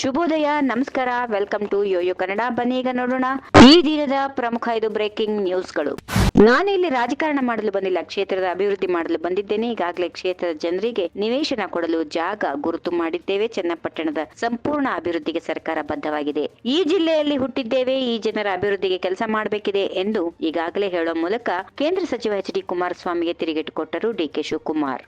ಶುಭೋದಯ, ನಮಸ್ಕಾರ welcome to Yoyo Kannada ಬನ್ನಿ ಈಗ ನೋಡೋಣ ಈ ದಿನದ ಪ್ರಮುಖ ಇದು ಬ್ರೇಕಿಂಗ್ ನ್ಯೂಸ್ಗಳು ನಾನು ಇಲ್ಲಿ ರಾಜಕಾರಣ ಮಾಡಲು ಬಂದಿಲ್ಲ, ಕ್ಷೇತ್ರದ ಅಭಿವೃದ್ಧಿ ಮಾಡಲು ಬಂದಿದ್ದೇನೆ. ಈಗಾಗಲೇ ಕ್ಷೇತ್ರದ ಜನರಿಗೆ ನಿವೇಶನ ಕೊಡಲು ಜಾಗ ಗುರುತು ಮಾಡಿದ್ದೇವೆ. ಚನ್ನಪಟ್ಟಣದ ಸಂಪೂರ್ಣ ಅಭಿವೃದ್ಧಿಗೆ ಸರ್ಕಾರ ಬದ್ಧವಾಗಿದೆ. ಈ ಜಿಲ್ಲೆಯಲ್ಲಿ ಹುಟ್ಟಿದ್ದೇವೆ, ಈ ಜನರ ಅಭಿವೃದ್ಧಿಗೆ ಕೆಲಸ ಮಾಡಬೇಕಿದೆ ಎಂದು ಈಗಾಗಲೇ ಹೇಳುವ ಮೂಲಕ ಕೇಂದ್ರ ಸಚಿವ ಎಚ್ ಡಿ ಕುಮಾರಸ್ವಾಮಿಗೆ ತಿರುಗೇಟು ಕೊಟ್ಟರು ಡಿಕೆ ಶಿವಕುಮಾರ್.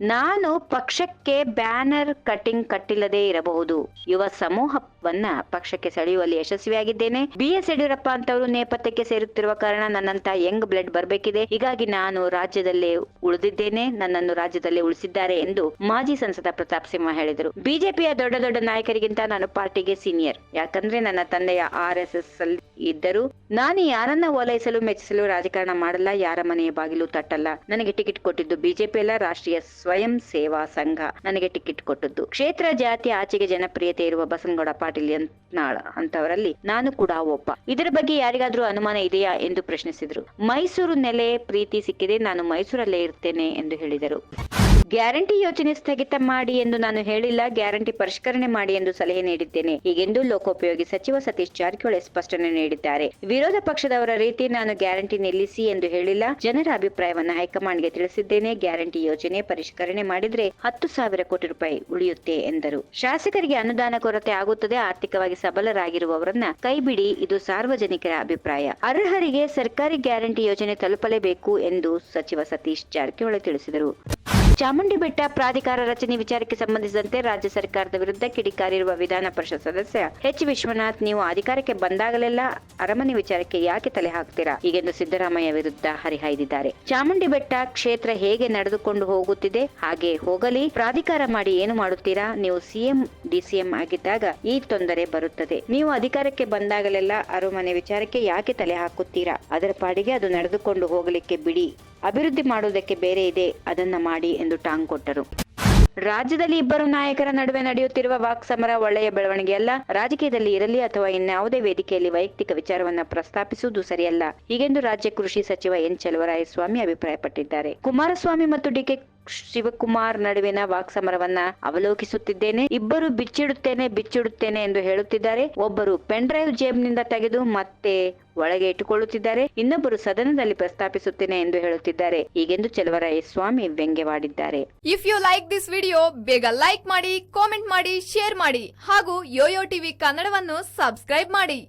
ನಾನು ಪಕ್ಷಕ್ಕೆ ಬ್ಯಾನರ್ ಕಟಿಂಗ್ ಕಟ್ಟಿಲ್ಲದೆ ಇರಬಹುದು. ಯುವ ಸಮೂಹವನ್ನ ಪಕ್ಷಕ್ಕೆ ಸೆಳೆಯುವಲ್ಲಿ ಯಶಸ್ವಿಯಾಗಿದ್ದೇನೆ. ಬಿ ಎಸ್ ಯಡಿಯೂರಪ್ಪ ಅಂತವರು ನೇಪಥ್ಯಕ್ಕೆ ಸೇರುತ್ತಿರುವ ಕಾರಣ ನನ್ನಂತ ಯಂಗ್ ಬ್ಲಡ್ ಬರಬೇಕಿದೆ. ಹೀಗಾಗಿ ನಾನು ರಾಜ್ಯದಲ್ಲೇ ಉಳಿದಿದ್ದೇನೆ. ನನ್ನನ್ನು ರಾಜ್ಯದಲ್ಲೇ ಉಳಿಸಿದ್ದಾರೆ ಎಂದು ಮಾಜಿ ಸಂಸದ ಪ್ರತಾಪ್ ಸಿಂಹ ಹೇಳಿದರು. ಬಿಜೆಪಿಯ ದೊಡ್ಡ ದೊಡ್ಡ ನಾಯಕರಿಗಿಂತ ನಾನು ಪಾರ್ಟಿಗೆ ಸೀನಿಯರ್. ಯಾಕಂದ್ರೆ ನನ್ನ ತಂದೆಯ ಆರ್ ಎಸ್ ಎಸ್ ಅಲ್ಲಿ ಇದ್ದರು ನಾನು ಯಾರನ್ನ ಓಲೈಸಲು, ಮೆಚ್ಚಿಸಲು ರಾಜಕಾರಣ ಮಾಡಲ್ಲ, ಯಾರ ಮನೆಯ ಬಾಗಿಲು ತಟ್ಟಲ್ಲ. ನನಗೆ ಟಿಕೆಟ್ ಕೊಟ್ಟಿದ್ದು ಬಿಜೆಪಿ ಅಲ್ಲ, ರಾಷ್ಟ್ರೀಯ ಸ್ವಯಂ ಸೇವಾ ಸಂಘ. ನನಗೆ ಟಿಕೆಟ್ ಕೊಟ್ಟದ್ದು ಕ್ಷೇತ್ರ ಜಾತಿ, ಆಚೆಗೆ ಜನಪ್ರಿಯತೆ ಇರುವ ಬಸನಗೌಡ, ಪಾಟೀಲ್ ಯತ್ನಾಳ್ ಅಂತವರಲ್ಲಿ ನಾನು ಕೂಡ ಒಬ್ಬ. ಇದರ ಬಗ್ಗೆ ಯಾರಿಗಾದ್ರೂ ಅನುಮಾನ ಇದೆಯಾ ಎಂದು ಪ್ರಶ್ನಿಸಿದರು. ಮೈಸೂರು ನೆಲೆ ಪ್ರೀತಿ ಸಿಕ್ಕಿದೆ, ನಾನು ಮೈಸೂರಲ್ಲೇ ಇರ್ತೇನೆ ಎಂದು ಹೇಳಿದರು. ಗ್ಯಾರಂಟಿ ಯೋಜನೆ ಸ್ಥಗಿತ ಮಾಡಿ ಎಂದು ನಾನು ಹೇಳಿಲ್ಲ. ಗ್ಯಾರಂಟಿ ಪರಿಷ್ಕರಣೆ ಮಾಡಿ ಎಂದು ಸಲಹೆ ನೀಡಿದ್ದೇನೆ. ಹೀಗೆಂದು ಲೋಕೋಪಯೋಗಿ ಸಚಿವ ಸತೀಶ್ ಜಾರಕಿಹೊಳಿ ಸ್ಪಷ್ಟನೆ ನೀಡಿದ್ದಾರೆ. ವಿರೋಧ ಪಕ್ಷದವರ ರೀತಿ ನಾನು ಗ್ಯಾರಂಟಿ ನಿಲ್ಲಿಸಿ ಎಂದು ಹೇಳಿಲ್ಲ. ಜನರ ಅಭಿಪ್ರಾಯವನ್ನು ಹೈಕಮಾಂಡ್ಗೆ ತಿಳಿಸಿದ್ದೇನೆ. ಗ್ಯಾರಂಟಿ ಯೋಜನೆ ಪರಿಷ್ಕರಣೆ ಮಾಡಿದ್ರೆ ಹತ್ತು ಸಾವಿರ ಕೋಟಿ ರೂಪಾಯಿ ಉಳಿಯುತ್ತೆ ಎಂದರು. ಶಾಸಕರಿಗೆ ಅನುದಾನ ಕೊರತೆ ಆಗುತ್ತದೆ. ಆರ್ಥಿಕವಾಗಿ ಸಬಲರಾಗಿರುವವರನ್ನ ಕೈಬಿಡಿ. ಇದು ಸಾರ್ವಜನಿಕರ ಅಭಿಪ್ರಾಯ. ಅರ್ಹರಿಗೆ ಸರ್ಕಾರಿ ಗ್ಯಾರಂಟಿ ಯೋಜನೆ ತಲುಪಲೇಬೇಕು ಎಂದು ಸಚಿವ ಸತೀಶ್ ಜಾರಕಿಹೊಳಿ ತಿಳಿಸಿದರು. ಚಾಮುಂಡಿ ಬೆಟ್ಟ ಪ್ರಾಧಿಕಾರ ರಚನೆ ವಿಚಾರಕ್ಕೆ ಸಂಬಂಧಿಸಿದಂತೆ ರಾಜ್ಯ ಸರ್ಕಾರದ ವಿರುದ್ಧ ಕಿಡಿಕಾರಿರುವ ವಿಧಾನ ಪರಿಷತ್ ಸದಸ್ಯ ಎಚ್. ವಿಶ್ವನಾಥ್, ನೀವು ಅಧಿಕಾರಕ್ಕೆ ಬಂದಾಗಲೆಲ್ಲ ಅರಮನೆ ವಿಚಾರಕ್ಕೆ ಯಾಕೆ ತಲೆ ಹಾಕ್ತೀರಾ? ಹೀಗೆಂದು ಸಿದ್ದರಾಮಯ್ಯ ವಿರುದ್ಧ ಹರಿಹಾಯ್ದಿದ್ದಾರೆ. ಚಾಮುಂಡಿ ಬೆಟ್ಟ ಕ್ಷೇತ್ರ ಹೇಗೆ ನಡೆದುಕೊಂಡು ಹೋಗುತ್ತಿದೆ, ಹಾಗೆ ಹೋಗಲಿ, ಪ್ರಾಧಿಕಾರ ಮಾಡಿ ಏನು ಮಾಡುತ್ತೀರಾ? ನೀವು ಸಿಎಂ ಡಿಸಿಎಂ ಆಗಿದ್ದಾಗ ಈ ತೊಂದರೆ ಬರುತ್ತದೆ. ನೀವು ಅಧಿಕಾರಕ್ಕೆ ಬಂದಾಗಲೆಲ್ಲ ಅರಮನೆ ವಿಚಾರಕ್ಕೆ ಯಾಕೆ ತಲೆ ಹಾಕುತ್ತೀರಾ? ಅದರ ಪಾಡಿಗೆ ಅದು ನಡೆದುಕೊಂಡು ಹೋಗಲಿಕ್ಕೆ ಬಿಡಿ. ಅಭಿವೃದ್ಧಿ ಮಾಡುವುದಕ್ಕೆ ಬೇರೆ ಇದೆ, ಅದನ್ನ ಮಾಡಿ ಎಂದು ಟಾಂಗ್ ಕೊಟ್ಟರು. ರಾಜ್ಯದಲ್ಲಿ ಇಬ್ಬರು ನಾಯಕರ ನಡುವೆ ನಡೆಯುತ್ತಿರುವ ವಾಕ್ ಸಮರ ಒಳ್ಳೆಯ ಬೆಳವಣಿಗೆಯಲ್ಲ ರಾಜಕೀಯದಲ್ಲಿ ಇರಲಿ ಅಥವಾ ಇನ್ಯಾವುದೇ ವೇದಿಕೆಯಲ್ಲಿ ವೈಯಕ್ತಿಕ ವಿಚಾರವನ್ನ ಪ್ರಸ್ತಾಪಿಸುವುದು ಸರಿಯಲ್ಲ. ಹೀಗೆಂದು ರಾಜ್ಯ ಕೃಷಿ ಸಚಿವ ಎನ್. ಚಲುವರಾಯಸ್ವಾಮಿ ಅಭಿಪ್ರಾಯಪಟ್ಟಿದ್ದಾರೆ. ಕುಮಾರಸ್ವಾಮಿ ಮತ್ತು ಡಿಕೆ ಶಿವಕುಮಾರ್ ನಡುವಿನ ವಾಕ್ಸಮರವನ್ನ ಅವಲೋಕಿಸುತ್ತಿದ್ದೇನೆ. ಇಬ್ಬರು ಬಿಚ್ಚಿಡುತ್ತೇನೆ ಬಿಚ್ಚಿಡುತ್ತೇನೆ ಎಂದು ಹೇಳುತ್ತಿದ್ದಾರೆ. ಒಬ್ಬರು ಪೆನ್ಡ್ರೈವ್ ಜೇಬ್ನಿಂದ ತೆಗೆದು ಮತ್ತೆ ಒಳಗೆ ಇಟ್ಟುಕೊಳ್ಳುತ್ತಿದ್ದಾರೆ. ಇನ್ನೊಬ್ಬರು ಸದನದಲ್ಲಿ ಪ್ರಸ್ತಾಪಿಸುತ್ತೇನೆ ಎಂದು ಹೇಳುತ್ತಿದ್ದಾರೆ. ಹೀಗೆಂದು ಸ್ವಾಮಿ ವ್ಯಂಗ್ಯವಾಡಿದ್ದಾರೆ. If you like this video ಬೇಗ ಲೈಕ್ ಮಾಡಿ ಕಾಮೆಂಟ್ ಮಾಡಿ ಶೇರ್ ಮಾಡಿ ಹಾಗೂ ಯೋಯೋ ಟಿವಿ ಕನ್ನಡವನ್ನು ಸಬ್ಸ್ಕ್ರೈಬ್ ಮಾಡಿ.